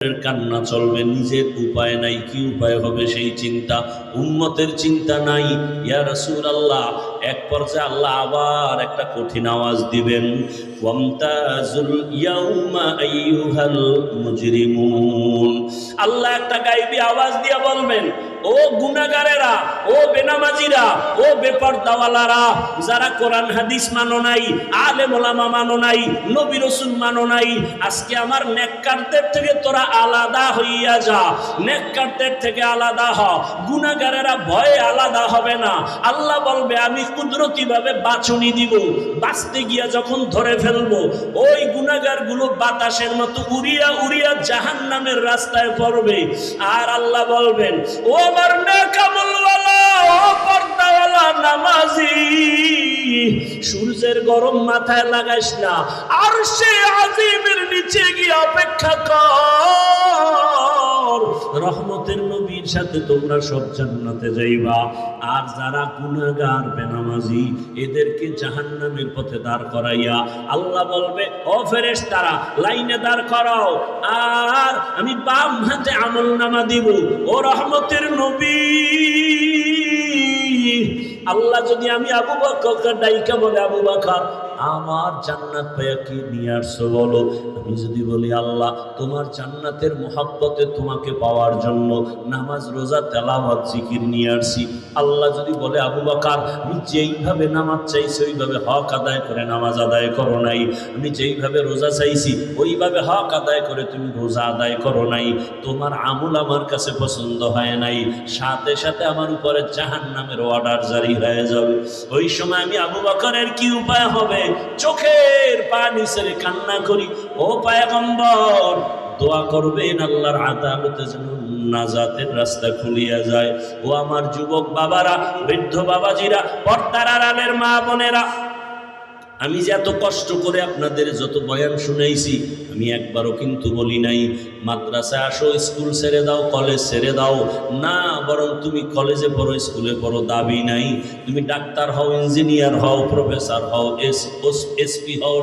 কান্না চলবে, নিজের উপায় নাই, কি উপায় হবে সেই চিন্তা? উন্মতের চিন্তা নাই। ইয়া রাসূল আল্লাহ এক পর্যায়ে আল্লাহ আবার একটা কঠিন আওয়াজ দিবেন আল্লাহ একটা গাইবি আওয়াজ দিয়ে বলবেন, ও গুনাগারেরা ও বেনামাজিরা, ও বেপরদাওয়ালারা, যারা কোরআন, হাদিস মানো নাই, আলেম ওলামা মানো নাই, নবী রসুল মানো নাই, আজকে আমার নেককারদের থেকে তোরা আলাদা হইয়া যা, নেককারদের থেকে আলাদা হ। গুনাগারেরা ভয়ে আলাদা হবে না। আল্লাহ বলবে, আমি কুদরতি ভাবে বাছুনি দিব? বাঁচতে গিয়া যখন ধরে ফেলব, ওই গুনাগারগুলো বাতাসের মতো উড়িয়া উড়িয়া জাহান নামের রাস্তায় পড়বে। আর আল্লাহ বলবেন, ও আমার নেকামলওয়ালা সূর্যের গরম মাথায় লাগাইস না, আর সে আজিমের নিচে গিয়ে অপেক্ষা কর। রহমতের নবীর সাথে তোমরা সব জান্নাতে যাইবা। আর যারা গুনাহগার, বেনামাজি, এদেরকে জাহান্নামের পথে দাঁড় করাইয়া আল্লাহ বলবে, ও ফেরেশ তারা লাইনে দাঁড় করাও। আর আমি বাম হাতে আমল নামা দিব। ও রহমতের নবী, আল্লাহ যদি আমি আবু বকর ডাইকা বলে, আবু বকর আমার জান্নাত পাইয়া কি নিয়ে আসছো বলো? আমি যদি বলি, আল্লাহ, তোমার জান্নাতের মোহাব্বতে তোমাকে পাওয়ার জন্য নামাজ, রোজা, তেলাওয়াত, জিকির নিয়ে আসছি। আল্লাহ যদি বলে, আবু বাকার, আমি যেইভাবে নামাজ চাইছি, ওইভাবে হক আদায় করে নামাজ আদায় করো নাই। আমি যেইভাবে রোজা চাইছি, ওইভাবে হক আদায় করে তুমি রোজা আদায় করো নাই। তোমার আমল আমার কাছে পছন্দ হয় নাই। সাথে সাথে আমার উপরে জাহান নামের অর্ডার জারি হয়ে যাবে। ওই সময় আমি আবু বাকরের কি উপায় হবে? চোখের পানি ছেড়ে কান্না করি। ও পায়গম্বর, দোয়া করবেন আল্লাহর আদালতে যেন নাজাতের রাস্তা খুলিয়া যায়। ও আমার যুবক বাবারা, বৃদ্ধ বাবাজিরা, পর্দার আড়ালের মা বোনেরা আমি যে এত কষ্ট করে আপনাদের যত বয়ান শুনেছি আমি একবারও কিন্তু বলি নাই মাদ্রাসায় আসো, স্কুল ছেড়ে দাও, কলেজ ছেড়ে দাও। না, বরং তুমি কলেজে পড়ো, স্কুলে পড়ো, দাবি নাই। তুমি ডাক্তার হও, ইঞ্জিনিয়ার হও, প্রফেসর হও, এস এসপি হও